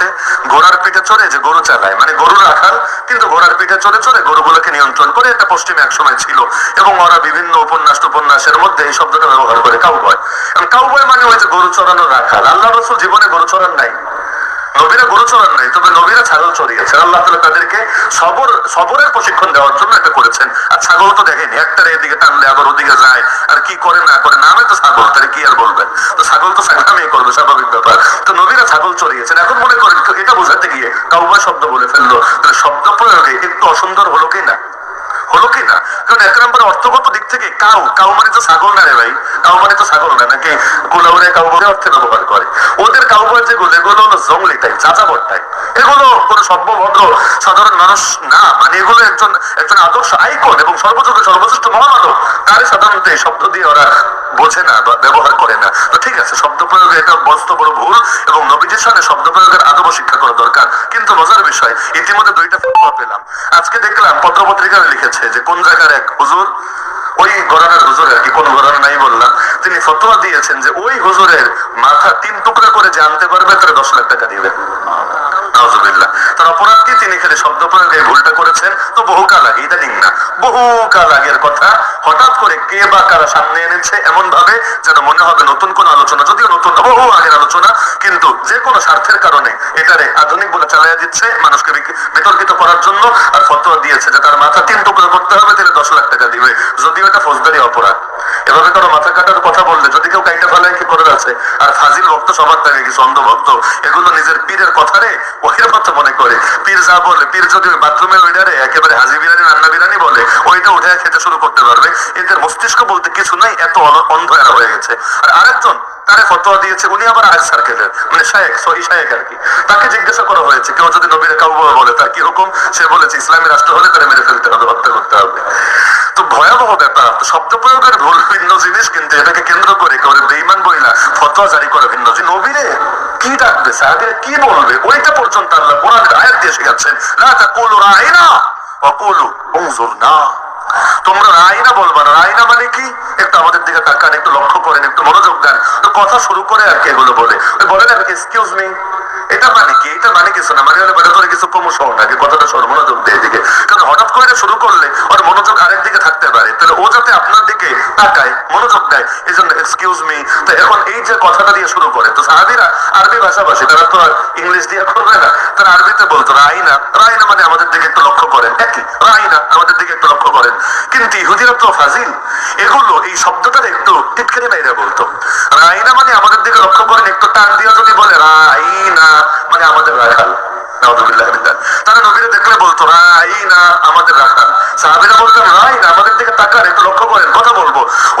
অর্থে ঘোড়ার পিঠে চড়ে যে গরু চালায় মানে গরু রাখাল, কিন্তু ঘোড়ার পিঠে চড়ে চড়ে গরুগুলোকে নিয়ন্ত্রণ করে এটা পশ্চিমে এক সময় ছিল এবং ওরা বিভিন্ন উপন্যাস উপন্যাসের মধ্যে এই শব্দটা ব্যবহার করে কাউবয় কাউবয় মানে হয়েছে গরু চড়ানো রাখাল। আল্লাহ রসুল জীবনে গরু চড়ান নাই। নবীরা গরু চড়ান নাই, তবে নবীরা ছাগল চড়িয়েছেন আল্লাহ তালা তাদেরকে সবর, সবরের প্রশিক্ষণ দেওয়ার জন্য এটা করেছেন। আর ছাগল তো দেখেনি, একটারে এদিকে টানলে আবার ওদিকে যায়। আর কি করে না করে, নামে তো ছাগল, তাহলে কি আর বলবে তো ছাগল তো ছাগলামি করবে, স্বাভাবিক ব্যাপার। তো নবীরা ছাগল চড়িয়েছেন। এখন মনে করেন, এটা বোঝাতে গিয়ে কাউবা শব্দ বলে ফেলল। তাহলে শব্দ প্রয়োগে একটু অসুন্দর হলো কি না? হলো কি না? কারণ এক নম্বরে অর্থগত দিক থেকে কাউ কাউ মানে তো ছাগল না রে ভাই। কাউ মানে তো ছাগল না, নাকি কুলাউরে কাউ বলে অর্থে ব্যবহার করে। ওদের কাউ বলে যেগুলো এগুলো হলো জঙ্গলি টাইপ যাযাবর টাইপ এগুলো কোনো সভ্যভদ্র সাধারণ মানুষ না মানে এগুলো একজন একজন আদর্শ আইকন এবং সর্বযুগে, সর্বশ্রেষ্ঠ মহামানব তারই সাধারণত এই শব্দ দিয়ে ওরা বোঝে না বা ব্যবহার করে না। তো ঠিক আছে, শব্দ প্রয়োগে এটা বস্ত বড় ভুল এবং নবীজির সামনে শব্দ শিক্ষা করা দরকার। কিন্তু মজার বিষয়, ইতিমধ্যে দুইটা ফটোয়া পেলাম। আজকে দেখলাম পত্রপত্রিকায় লিখেছে যে, কোন জায়গার এক হুজুর, ওই ঘরানার হুজুর আর কি কোন ঘরানা নাই বললাম, তিনি ফতোয়া দিয়েছেন যে, ওই হুজুরের মাথা তিন টুকরা করে জানতে পারবে, তাহলে দশ লাখ টাকা দিবে। তার অপরাধ কি? তিনি খালি শব্দ প্রয়োগে ভুলটা করেছেন তো বহুকাল আগে, ইদানিং না বহুকাল আগের কথা, হঠাৎ করে কে বা কারা সামনে এনেছে এমন ভাবে যেন মনে হবে নতুন কোন আলোচনা, যদিও নতুন বহু আগের আলোচনা, কিন্তু যে কোনো স্বার্থের কারণে এটারে আধুনিক বলে চালাইয়া দিচ্ছে, মানুষকে বিতর্কিত করার জন্য, আর ফতোয়া দিয়েছে যে তার মাথা তিন টুকরো করতে হবে, তাহলে দশ লাখ টাকা দিবে, যদিও এটা ফৌজদারি অপরাধ। এভাবে কারও মাথা কাটার কথা বললে, যদি কেউ কাইটা ফেলায় কি করে আছে। আর ফাজিল ভক্ত, সবার থাকে কিছু অন্ধ ভক্ত? এগুলো নিজের পীরের কথা রে ওইর কথা মনে করে। পীর যা বলে, পীর যদি ওই বাথরুমের ওইটারে একেবারে হাজি বিরিয়ানি, রান্না বিরিয়ানি বলে, ওইটা উঠে খেতে শুরু করতে পারবে। এদের মস্তিষ্ক বলতে কিছু নাই, এত অন্ধ এরা হয়ে গেছে। আর আরেকজন, তারে ফতোয়া দিয়েছে, উনি আবার আরেক সার্কেলের মানে শায়েক, সহি শায়েক আর কি। তাকে জিজ্ঞাসা করা হয়েছে, কেউ যদি নবীর কাউ বলে, তার কি হুকুম? সে বলেছে, ইসলামী রাষ্ট্র হলে তারা মেরে ফেলতে হবে হত্যা করতে হবে তো ভয়াবহ ব্যাপার তো শব্দ প্রয়োগের ভুল ভিন্ন জিনিস, কিন্তু এটাকে কেন্দ্র করে করে বেইমান বইলা ফতোয়া জারি করে ভিন্ন জিনিস। নবীরে কি ডাকবে? সাহাবিরা কি বলবে? ওইটা পর্যন্ত আল্লাহ কোরআনের আয়াত দিয়ে শেখাচ্ছেন না তা কোলো রাইনা, ওয়া কুলু উনজুরনা। তোমরা রাইনা বলবা না। রাইনা মানে কি? একটু আমাদের দিকে তাকান, একটু লক্ষ্য করেন, একটু মনোযোগ দেন। তো কথা শুরু করে আর কি এগুলো বলে। বলে না এক্সকিউজ মি এটা মানে কি? এটা মানে কিছু না। মানে বেড়ে ধরে কিছু কম শোন নাকি? কথাটা শোন, মনোযোগ দিয়ে এদিকে। কারণ হঠাৎ করে শুরু করলে ওর মনোযোগ আরেক দিকে থাকতে পারে। তাহলে ও যাতে আপনার দিকে তাকায়, মনোযোগ দেয় এই জন্য এক্সকিউজ মি তো এখন এই যে কথাটা দিয়ে শুরু করে, তো সাহাবিরা আরবি ভাষাভাষী, তারা তো আর ইংলিশ দিয়ে করবে না। তারা আরবিতে বলতো রাইনা রাইনা মানে আমাদের দিকে একটু লক্ষ্য করেন। একই রাইনা আমাদের দিকে একটু কিন্তু ইহুদিরা তো ফাজিল এগুলো, এই শব্দটার একটু টিটকারি বাইরে বলতো। রাইনা মানে আমাদের দিকে লক্ষ্য করেন, একটু টান দিয়ে যদি বলে, রাইনা মানে আমাদের রাখাল। তারা নবীরা দেখলে বলতো, রাইনা আমাদের রাখাল। সাহাবিরা বলতেন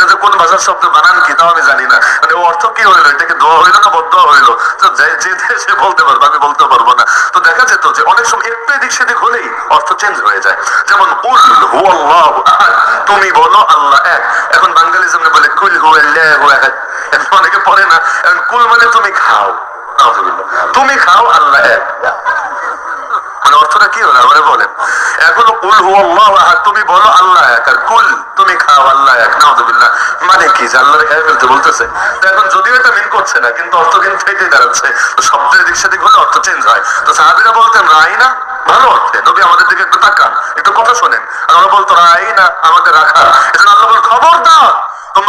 এটা যে কোন ভাষার শব্দ বানান কি, তাও আমি জানি না। মানে অর্থ কি হইল? এটাকে দোয়া হইল না বদ্ধ হইল? তো যে- সে বলতে পারবে, আমি বলতে পারব না। তো দেখা যেত যে অনেক সময় একটু এদিক সেদিক হলেই অর্থ চেঞ্জ হয়ে যায়। যেমন, উল হু আল্লাহ তুমি বলো, আল্লাহ এক। এখন বাঙালি যেমন বলে, কুল হু আল্লাহু এখন অনেকে পড়ে না, এখন কুল মানে তুমি খাও। তুমি খাও, আল্লাহ এক। মানে অর্থটা কি হলো? আমারে বলেন। এখন কুল হু আল্লাহ তুমি বলো, আল্লাহ এক আর কুল তুমি খাও আল্লাহ এক নাউজুবিল্লাহ মানে কি? আল্লাহরে খাই ফেলতে বলতেছে। তো এখন যদিও এটা মিন করছে না, কিন্তু অর্থ কিন্তু এটাই দাঁড়াচ্ছে তো শব্দের দিক সেদিক হলে অর্থ চেঞ্জ হয়। তো সাহাবিরা বলতেন রাই না ভালো অর্থে। নবী আমাদের দিকে একটু তাকান, একটু কথা শোনেন। আর ওরা বলতো রাই না আমাদের রাখা। এটা আল্লাহ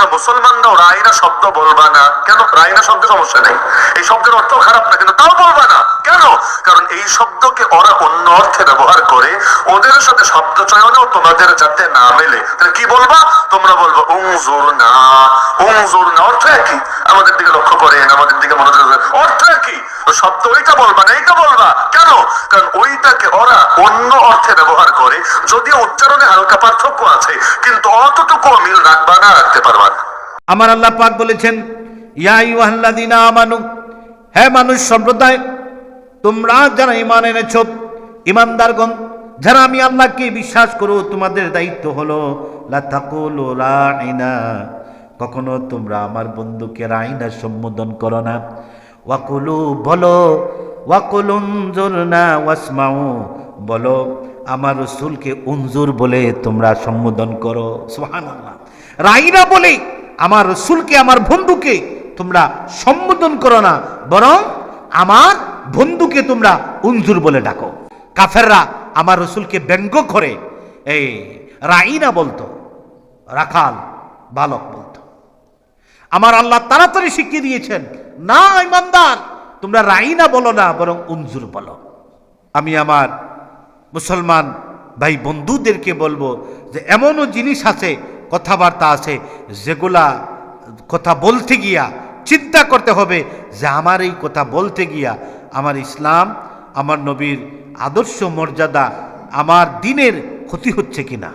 তোমরা মুসলমানরাও রাইনা শব্দ বলবা না। কেন? রাইনা শব্দের সমস্যা নেই। এই শব্দের অর্থ খারাপ না, কিন্তু তাও বলবা না। কেন? কারণ এই শব্দকে ওরা অন্য অর্থে ব্যবহার করে ওদের সাথে শব্দ চয়নেও তোমাদের যাতে না মেলে। তাহলে কি বলবা? তোমরা বলব উংজুর না উংজুর না অর্থ একই। আমাদের দিকে লক্ষ্য করেন, আমাদের দিকে মনোযোগ অর্থ একই। শব্দ ওইটা বলবা না, এইটা বলবা কারণ ওইটাকে ওরা অন্য অর্থে ব্যবহার করে, যদিও উচ্চারণে হালকা পার্থক্য আছে, কিন্তু অতটুকু মিল রাখবা না, রাখতে পারবা আমার আল্লাহ পাক বলেছেন, ইয়া ইউহাল্লাযিনা আমানু, হে মানুষ সম্প্রদায়, তোমরা যারা ইমান এনেছ ইমানদারগণ যারা আমি আল্লাহকে বিশ্বাস করো, তোমাদের দায়িত্ব হলো লা তাকুলু রাইনা, কখনো তোমরা আমার বন্ধুকে রাইনা সম্বোধন করো না। ওয়াকুলু, বলো ওয়াকুলুনজুর না ওয়াসমাউ, বলো, আমার রসুলকে উনজুর বলে তোমরা সম্বোধন করো। সুবহানাল্লাহ। রাইনা বলে, আমার রসুলকে, আমার বন্ধুকে তোমরা সম্বোধন করো না, বরং আমার বন্ধুকে তোমরা উনজুর বলে ডাকো। কাফেররা আমার রসুলকে ব্যঙ্গ করে, এই রাইনা বলতো, রাখাল বালক বলতো। আমার আল্লাহ তাড়াতাড়ি শিখিয়ে দিয়েছেন, না ইমানদার তোমরা রাইনা বলো না, বরং উনজুর বলো। আমি আমার মুসলমান ভাই বন্ধুদেরকে বলব যে এমনও জিনিস আছে, কথাবার্তা আছে, যেগুলা কথা বলতে গিয়া চিন্তা করতে হবে যে আমার এই কথা বলতে গিয়া আমার ইসলাম, আমার নবীর আদর্শ মর্যাদা, আমার দিনের ক্ষতি হচ্ছে কিনা।